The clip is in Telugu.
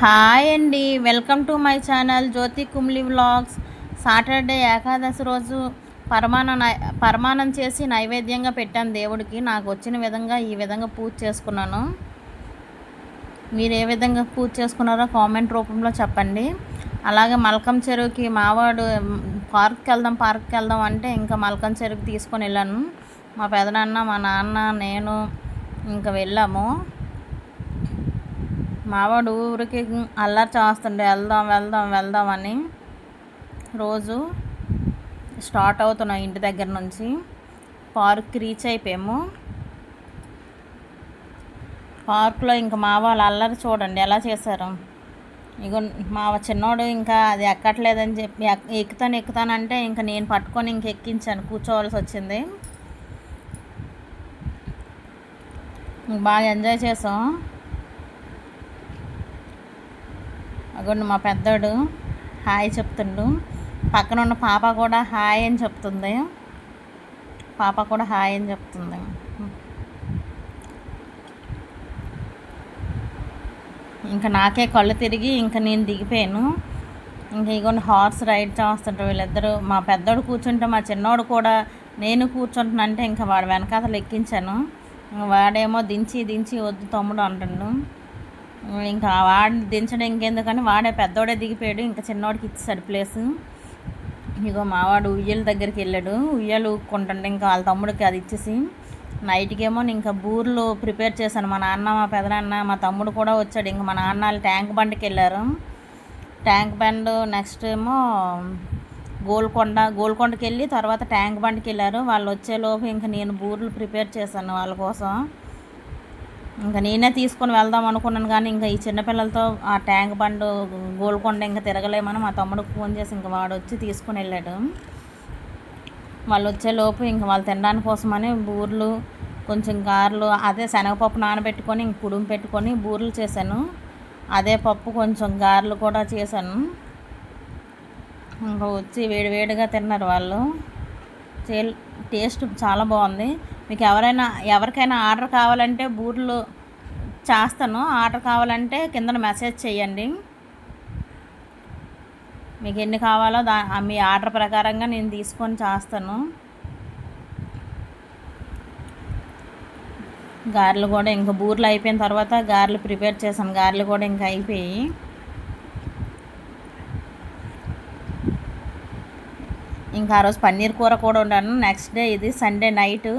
హాయ్ అండి. Welcome to my channel Jyothi Kumli vlogs. Saturday Ekadashi రోజు పరమాణ పరమాణం చేసి నైవేద్యంగా పెట్టాను దేవుడికి. నాకు వచ్చిన విధంగా ఈ విధంగా పూజ చేసుకున్నాను. మీరు ఏ విధంగా పూజ చేసుకున్నారో కామెంట్ రూపంలో చెప్పండి. అలాగే మల్కం చెరువుకి మావాడు పార్క్కి వెళ్దాం పార్క్కి వెళ్దాం అంటే ఇంకా మల్కం చెరువుకి తీసుకొని వెళ్ళాను. మా పెదనాన్న మా నాన్న నేను ఇంకా వెళ్ళాము. మావాడు ఊరికి అల్లరి చేస్తుండే వెళ్దాం వెళ్దాం వెళ్దాం అని రోజు స్టార్ట్ అవుతున్నాం ఇంటి దగ్గర నుంచి. పార్క్కి రీచ్ అయిపోయాము. పార్క్లో ఇంకా మా వాళ్ళు అల్లరి చూడండి ఎలా చేశారు. ఇగో మా చిన్నోడు ఇంకా అది ఎక్కట్లేదని చెప్పి ఎక్కుతాను ఎక్కుతానంటే ఇంకా నేను పట్టుకొని ఇంక ఎక్కించాను కూర్చోవలసి వచ్చింది. బాగా ఎంజాయ్ చేసాం. అగోండి మా పెద్దోడు హాయ్ చెప్తుండు. పక్కన ఉన్న పాప కూడా హాయ్ అని చెప్తుంది. పాప కూడా హాయ్ అని చెప్తుంది. ఇంకా నాకే కళ్ళు తిరిగి ఇంకా నేను దిగిపోయాను. ఇంకా ఇగోండి హార్స్ రైడ్ చేస్తుంటారు వీళ్ళిద్దరూ మా పెద్దోడు కూర్చుంటే మా చిన్నోడు కూడా నేను కూర్చుంటున్నంటే ఇంకా వాడు వెనకాతలు ఎక్కించాను. వాడేమో దించి దించి వద్దు తమ్ముడు అంటుండు. ఇంకా వాడిని దించడం ఇంకెందుకని వాడే పెద్దోడే దిగిపోయాడు ఇంకా చిన్నవాడికి ఇచ్చాడు ప్లేస్ ఇగో మావాడు ఉయ్యల దగ్గరికి వెళ్ళాడు. ఉయ్యలు ఊక్కుంటుండే ఇంకా వాళ్ళ తమ్ముడికి అది ఇచ్చేసి. నైట్కేమో ఇంకా బూర్లు ప్రిపేర్ చేశాను. మా నాన్న మా పెదనాన్న మా తమ్ముడు కూడా వచ్చాడు. ఇంకా మా నాన్న వాళ్ళు ట్యాంక్ బండ్కి వెళ్ళారు. ట్యాంక్ బండ్ నెక్స్ట్ ఏమో గోల్కొండ గోల్కొండకి వెళ్ళి తర్వాత ట్యాంక్ బండ్కి వెళ్ళారు. వాళ్ళు వచ్చేలోపు ఇంకా నేను బూర్లు ప్రిపేర్ చేశాను వాళ్ళ కోసం. ఇంకా నేనే తీసుకొని వెళ్దాం అనుకున్నాను కానీ ఇంకా ఈ చిన్నపిల్లలతో ఆ ట్యాంక్ బండు గోల్కొండ ఇంకా తిరగలేమని మా తమ్ముడికి ఫోన్ చేసి ఇంకా వాడు వచ్చి తీసుకొని వెళ్ళాడు. వాళ్ళు వచ్చేలోపు ఇంకా వాళ్ళు తినడానికి కోసమని బూర్లు కొంచెం గారెలు అదే శనగపప్పు నానబెట్టుకొని ఇంక పుడుం పెట్టుకొని బూరెలు చేశాను. అదే పప్పు కొంచెం గారెలు కూడా చేశాను. ఇంకా వచ్చి వేడివేడిగా తిన్నారు వాళ్ళు. టేస్ట్ చాలా బాగుంది. మీకు ఎవరైనా ఎవరికైనా ఆర్డర్ కావాలంటే బూర్లు చేస్తాను. ఆర్డర్ కావాలంటే కింద మెసేజ్ చేయండి. మీకు ఎన్ని కావాలో దా మీ ఆర్డర్ ప్రకారంగా నేను తీసుకొని చేస్తాను. గారెలు కూడా ఇంకా బూర్లు అయిపోయిన తర్వాత గారెలు ప్రిపేర్ చేశాను. గారెలు కూడా ఇంకా అయిపోయి ఇంకా ఆ రోజు పన్నీర్ కూర కూడా ఉండాను నెక్స్ట్ డే ఇది సండే నైట్.